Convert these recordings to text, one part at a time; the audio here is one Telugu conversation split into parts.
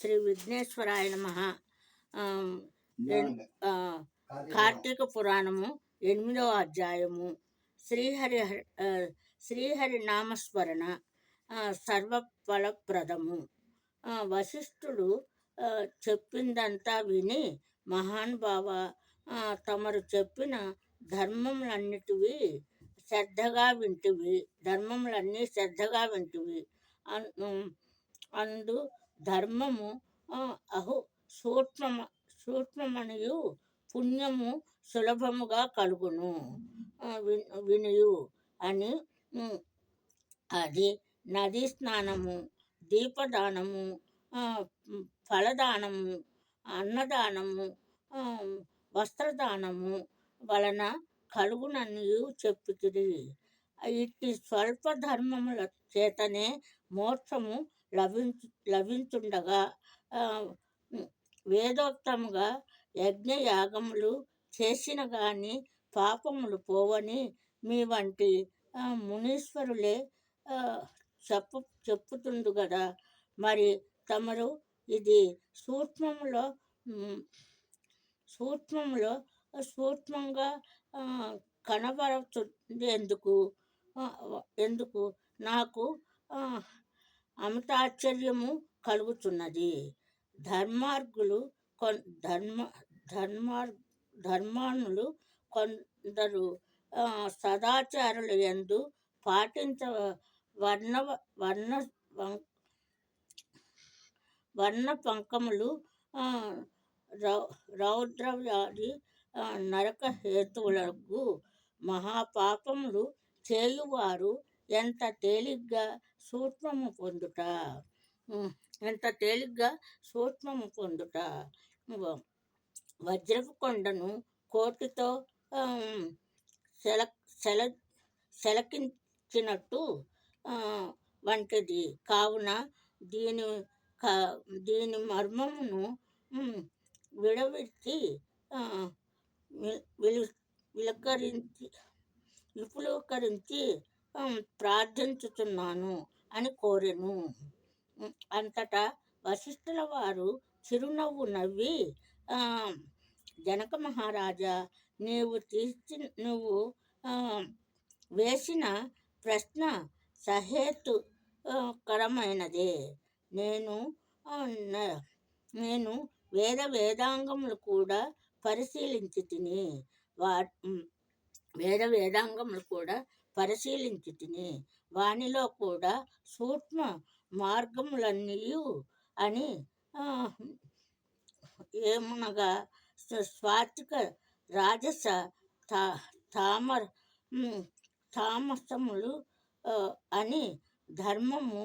శ్రీ విఘ్నేశ్వరాయ నమ. కార్తీక పురాణము ఎనిమిదవ అధ్యాయము. శ్రీహరి శ్రీహరి నామస్మరణ సర్వఫలప్రదము. వశిష్ఠుడు చెప్పిందంతా విని మహానుభావ తమరు చెప్పిన ధర్మములన్నిటివి శ్రద్ధగా వింటివి. ధర్మములన్నీ శ్రద్ధగా వింటివి. అందు ధర్మము అహు సూక్ష్మ సూక్ష్మమనియు పుణ్యము సులభముగా కలుగును. వినియు అని అది నదీ స్నానము దీపదానము ఫలదానము అన్నదానము వస్త్రదానము వలన కలుగుననియు చెప్పుతుంది ఇట్టి స్వల్ప ధర్మముల చేతనే మోక్షము లభించు లభించుండగా వేదోక్తముగా యజ్ఞ యాగములు చేసిన గాని పాపములు పోవని మీ వంటి మునీశ్వరులే చెప్పు చెప్పుతుండు కదా మరి తమరు ఇది సూక్ష్మములో సూక్ష్మంలో సూక్ష్మములో సూక్ష్మంగా కనబడుతుంది ఎందుకు ఎందుకు? నాకు అమితాశ్చర్యము కలుగుతున్నది. ధర్మార్గులు కొన్ ధర్మ ధర్మార్ ధర్మానులు కొందరు సదాచారులు సదాచారుల యందు పాటించ వర్ణ వర్ణ వం- వర్ణ పంకములు రౌ రౌద్రవ్యాధి నరక హేతువులకు మహాపాపములు చేయువారు. ఎంత తేలిగ్గా సూక్ష్మము పొందుట. ఎంత తేలిగ్గా సూక్ష్మము పొందుట. వజ్రపు కొండను కోటితో సెల సెల సెలకించినట్టు వంటిది. కావున దీని కా దీని మర్మమును విడవించి విలు విలకరించి విపులీకరించి ప్రార్థించుతున్నాను అని కోరెను. అంతటా వశిష్ఠుల వారు చిరునవ్వు నవ్వి జనక మహారాజా నీవు తీర్చి నువ్వు వేసిన ప్రశ్న సహేతు కరమైనదే. నేను నేను వేద వేదాంగములు కూడా పరిశీలించి తిని వా వేద వేదాంగములు కూడా పరిశీలించి తిని వానిలో కూడా సూక్ష్మ మార్గములన్నీ అని ఏమనగా స్వాతిక రాజస తా తామర తామసములు అని ధర్మము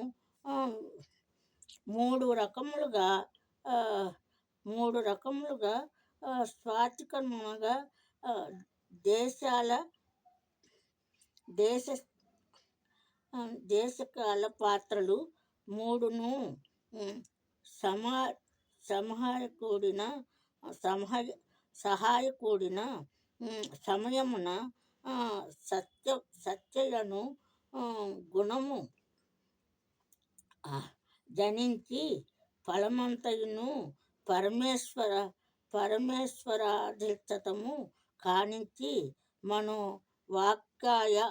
మూడు రకములుగా మూడు రకములుగా స్వాతికమునగా స్వాతికముగా దేశాల దేశ దేశకాల పాత్రలు మూడును సమా సమహాయకూడిన సమహాయ సహాయకూడిన సమయమున సత్య సత్యలను గుణము జనించి ఫలమంతయును పరమేశ్వర పరమేశ్వరాధిష్టతము కానించి మనో వాక్కాయ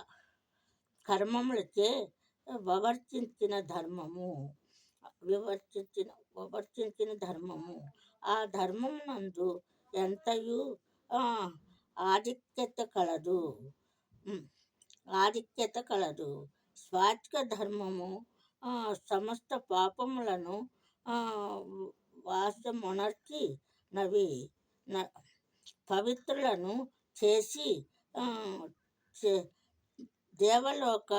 కర్మములచే వివర్తించిన ధర్మము. వివర్తించిన వివర్చించిన ధర్మము. ఆ ధర్మం నందు ఎంతయు ఆధిక్యత కలదు. ఆధిక్యత కలదు. స్వాత్క ధర్మము సమస్త పాపములను వాసమునర్చి నవి న- పవిత్రులను చేసి దేవలోక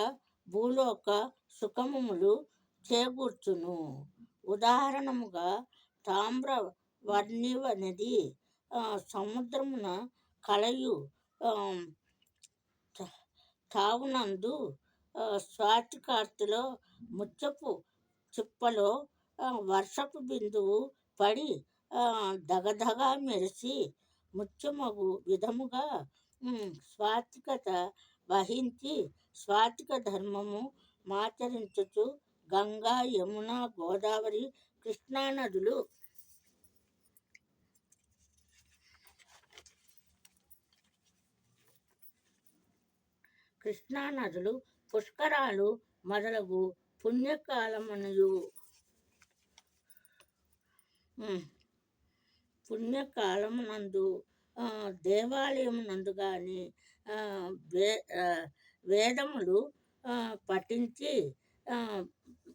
భూలోక సుఖములు చేకూర్చును. ఉదాహరణముగా తామ్ర వర్ణివ నది సముద్రమున కలయు తావునందు స్వాతికార్తిలో ముచ్చపు చిప్పలో వర్షపు బిందువు పడి దగదగా మెరిసి ముత్యమగు విధముగా స్వాతికత వహించి స్వాతిక ధర్మము మాచరించుచు గంగా యమున గోదావరి కృష్ణా నదులు కృష్ణా నదులు పుష్కరాలు మొదలగు పుణ్యకాలమనయు. పుణ్యకాలమునందు దేవాలయం నందు కానీ వే వేదములు పఠించి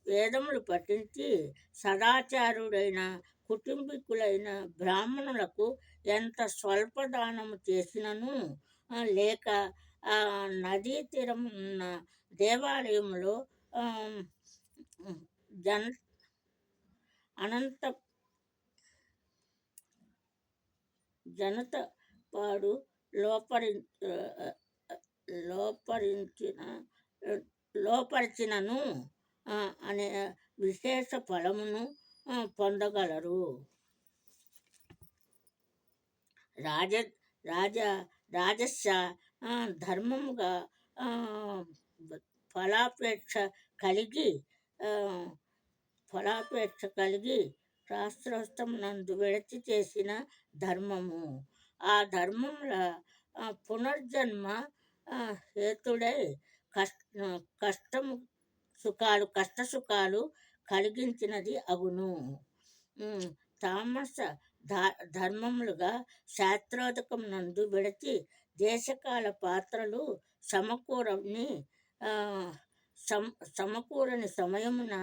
వేదములు పఠించి సదాచారుడైన కుటుంబీకులైన బ్రాహ్మణులకు ఎంత స్వల్ప దానము చేసినను లేక నదీ తీరం ఉన్న దేవాలయంలో జన్ అనంత జనత వాడు లోపరి లోపరించిన లోపరిచినను అనే విశేష ఫలమును పొందగలరు. రాజ రాజ రాజస్య ధర్మముగా ఫలాపేక్ష కలిగి ఫలాపేక్ష కలిగి శాస్త్రోస్తం నందు విడచి చేసిన ధర్మము. ఆ ధర్మంలో పునర్జన్మ హేతుడై కష్ట కష్టము సుఖాలు కష్ట సుఖాలు కలిగించినది అగును తామస ధర్మములుగా శాస్త్రోదకం నందు విడచి దేశకాల పాత్రలు సమకూరని సమ సమకూరని సమయమున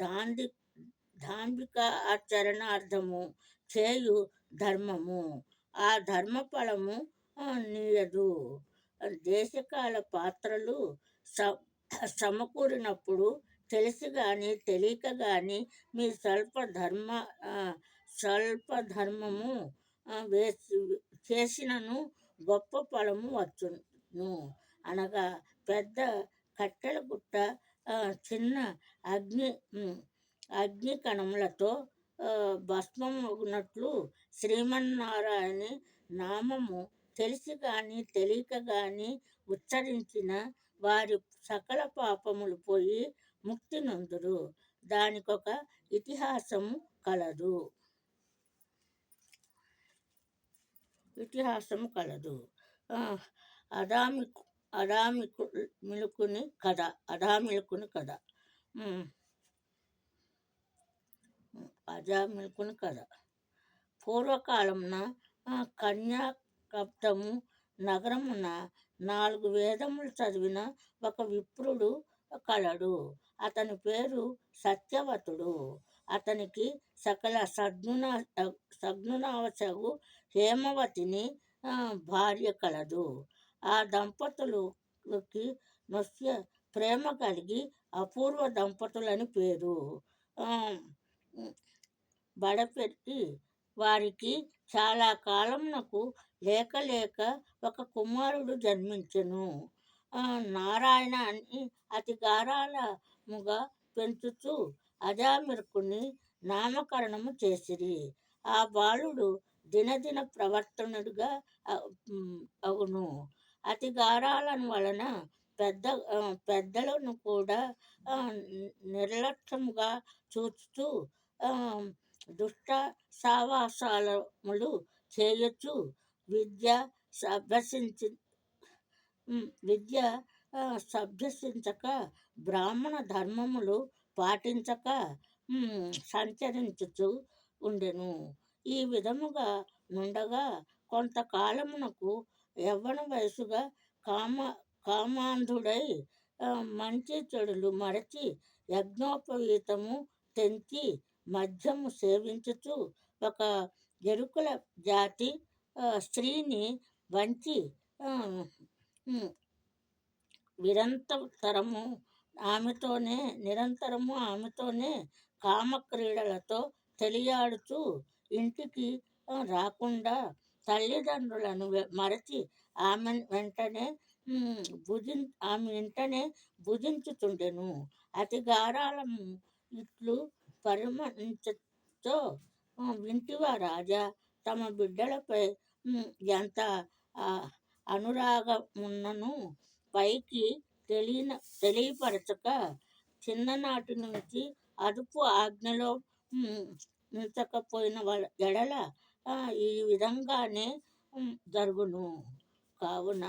దాంది దాంబిక ఆచరణార్థము చేయు ధర్మము. ఆ ధర్మ ఫలము నీయదు. దేశకాల పాత్రలు స సమకూరినప్పుడు తెలిసి కానీ తెలియక కానీ మీ స్వల్ప ధర్మ స్వల్ప ధర్మము వేసి చేసినను గొప్ప ఫలము వచ్చును. అనగా పెద్ద కట్టెల గుట్ట చిన్న అగ్ని అగ్ని కణములతో భస్మం ఉన్నట్లు శ్రీమన్నారాయణ నామము తెలిసి కానీ తెలియక కానీ ఉచ్చరించిన వారి సకల పాపములు పోయి ముక్తి నొందురు. దానికొక ఇతిహాసము కలదు. ఇతిహాసము కలదు. ఆ, అదామి అదామికు మిలుకుని కథ అదామిలుకుని కథ. అజామిల్కుని కథ పూర్వకాలమున కన్యాకప్తము నగరమున నాలుగు వేదములు చదివిన ఒక విప్రుడు కలడు. అతని పేరు సత్యవతుడు. అతనికి సకల సద్గుణ సద్గుణావచగు హేమవతిని భార్య కలదు. ఆ దంపతులకి నృత్య ప్రేమ కలిగి అపూర్వ దంపతులని పేరు. బడపెట్టి వారికి చాలా కాలంనకు లేక లేక ఒక కుమారుడు జన్మించెను. నారాయణ అని అతి గారాలముగా పెంచుతూ అజామిర్కుని నామకరణము చేసిరి. ఆ బాలుడు దినదిన ప్రవర్తనుడుగా అవును. అతి గారాలను వలన పెద్ద పెద్దలను కూడా నిర్లక్ష్యముగా చూస్తూ దుష్ట సావాసాలములు చేయొచ్చు. విద్య అభ్యసించి విద్య సభ్యసించక బ్రాహ్మణ ధర్మములు పాటించక సంచరించుచు ఉండెను. ఈ విధముగా నుండగా కొంతకాలమునకు యవ్వన వయసుగా కామ కామాంధుడై మంచి చెడులు మరచి యజ్ఞోపవీతము తెంచి మద్యము సేవించుతూ ఒక ఎరుకుల జాతి స్త్రీని వంచి ఆ, నిరంతరము ఆమెతోనే నిరంతరము ఆమెతోనే కామక్రీడలతో తెలియాడుతూ ఇంటికి రాకుండా తల్లిదండ్రులను మరచి ఆమె వెంటనే భుజి ఆమె వెంటనే భుజించుతుండెను అతి గారాలము ఇట్లు పరమంతతో వింటివా రాజా. తమ బిడ్డలపై ఎంత అనురాగమున్నను పైకి తెలియన తెలియపరచక చిన్ననాటి నుంచి అదుపు ఆజ్ఞలో ఉంచకపోయిన వాళ్ళ ఎడల ఈ విధంగానే జరుగును. కావున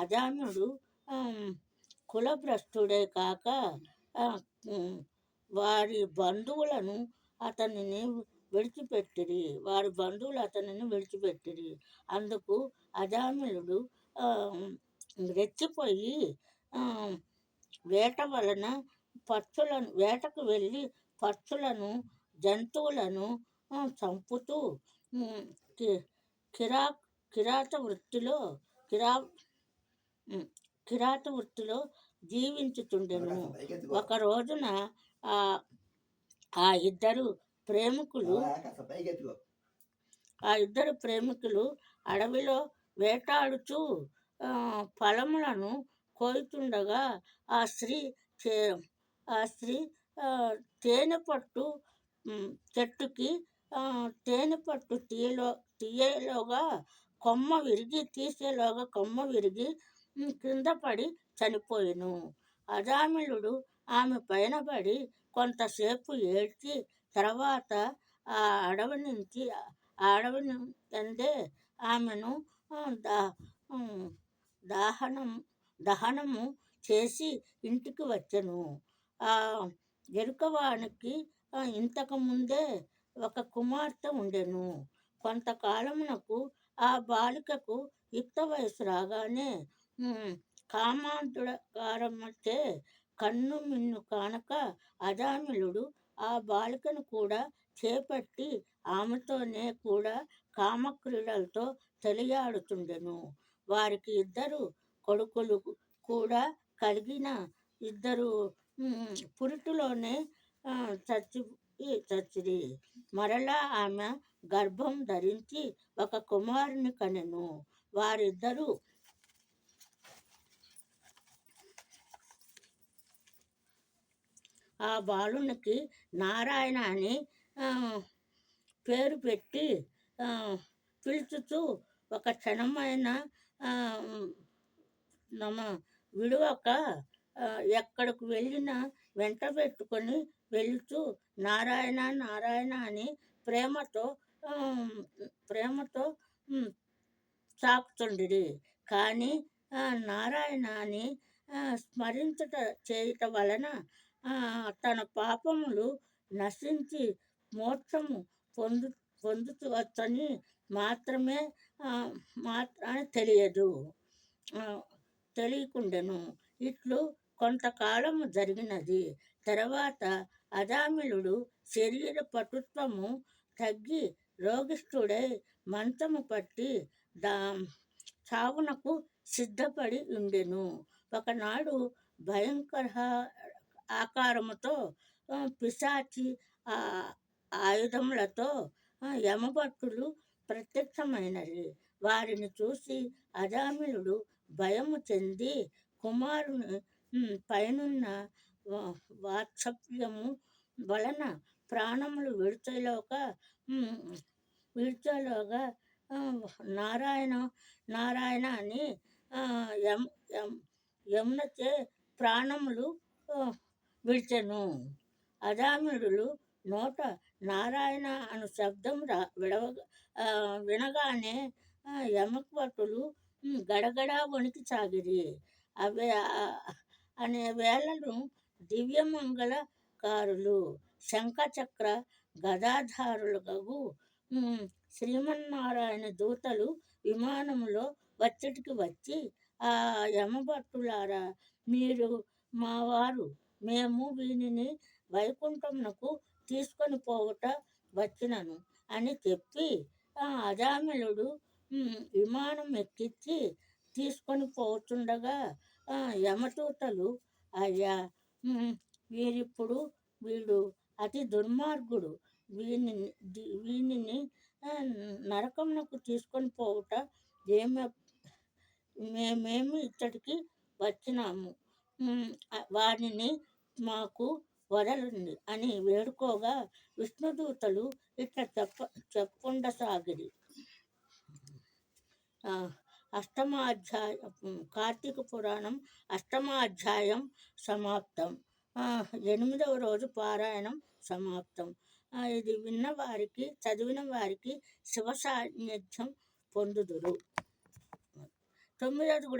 అజాముడు కులభ్రష్టుడే కాక వారి బంధువులను అతనిని విడిచిపెట్టిరి. వారి బంధువులు అతనిని విడిచిపెట్టిరి. అందుకు అజామిలుడు రెచ్చిపోయి వేట వలన పక్షులను వేటకు వెళ్ళి పక్షులను జంతువులను చంపుతూ కిరా కిరాత వృత్తిలో కిరా కిరాత వృత్తిలో జీవించుతుండెను. ఒక రోజున ఆ ఇద్దరు ప్రేమికులు ఆ ఇద్దరు ప్రేమికులు అడవిలో వేటాడుచూ ఫలములను కోయుతుండగా ఆ స్త్రీ ఆ స్త్రీ తేనె పట్టు చెట్టుకి తేనె పట్టు తీయలో తీయలోగా కొమ్మ విరిగి తీసేలోగా కొమ్మ విరిగి కింద పడి చనిపోయెను. అజామిలుడు ఆమె పైన పడి కొంతసేపు ఏడ్చి తర్వాత ఆ అడవి నుంచి ఆ అడవి నుండే ఆమెను ఆ, దా దహనం దహనము చేసి ఇంటికి వచ్చెను. ఆ ఎరుకవానికి ఇంతకుముందే ఒక కుమార్తె ఉండెను. కొంతకాలమునకు ఆ బాలికకు యుక్త వయసు రాగానే ఉమ్, కన్ను మిన్ను కానక అజామిలుడు ఆ బాలికను కూడా చేపట్టి ఆమెతోనే కూడా కామక్రీడలతో తెలియాడుతుండెను. వారికి ఇద్దరు కొడుకులు కూడా కలిగిన ఇద్దరు పురిటిలోనే చచ్చి చచ్చిరి. మరలా ఆమె గర్భం ధరించి ఒక కుమారుని కనెను. వారిద్దరూ ఆ బాలునికి నారాయణ అని పేరు పెట్టి పిలుచుతూ ఒక క్షణమైన నమ విడువక ఎక్కడికి వెళ్ళినా వెంట పెట్టుకొని వెళుతూ నారాయణ నారాయణ అని ప్రేమతో ప్రేమతో ఉమ్, సాకుతుండిరి. కానీ నారాయణ అని స్మరించట స్మరించుట చేయుట వలన తన పాపములు నశించి మోక్షము పొందు పొందుతవచ్చని మాత్రమే మాత్రమే తెలియదు. తెలియకుండాను తెలియకుండెను ఇట్లు కొంతకాలము జరిగినది. తర్వాత అజామిలుడు శరీర పటుత్వము తగ్గి రోగిష్ఠుడై మంచము పట్టి దా చావునకు సిద్ధపడి ఉండెను. ఒకనాడు భయంకర ఆకారముతో పిశాచి ఆయుధములతో యమభట్టులు ప్రత్యక్షమైనవి. వారిని చూసి అజామిలుడు భయము చెంది కుమారుని పైనున్న వా- వాత్సల్యము వలన ప్రాణములు విడిచేలోగా విడిచేలోగా నారాయణ నారాయణ అని యమునచే ప్రాణములు విడిచెను అజామిడులు నోట నారాయణ అను శబ్దం రా విడవ వినగానే ఆ, యమపట్టులు గడగడా వణికి సాగిరి అవే అనే వేళను దివ్యమంగళ కారులు శంఖచక్ర గదాధారులకు శ్రీమన్నారాయణ దూతలు విమానంలో వచ్చటికి వచ్చి ఆ యమభట్టులారా మీరు మా వారు మేము వీనిని వైకుంఠమునకు తీసుకొని పోవుట వచ్చినను అని చెప్పి ఆ అజామిలుడు విమానం ఎక్కించి తీసుకొని పోతుండగా యమతూతలు అయ్యా వీరిప్పుడు వీడు అతి దుర్మార్గుడు. వీని వీనిని నరకమునకు తీసుకొని పోవుట ఏమ మేమేమి ఇక్కడికి వచ్చినాము. వారిని మాకు వదలండి అని వేడుకోగా విష్ణుదూతలు ఇట్లా చెప్ప చెప్పుండసాగిరి అష్టమాధ్యాయం కార్తీక పురాణం అష్టమాధ్యాయం సమాప్తం. ఎనిమిదవ రోజు పారాయణం సమాప్తం. ఇది విన్న వారికి చదివిన వారికి శివ సాన్నిధ్యం పొందుదురు. తొమ్మిదవది కూడా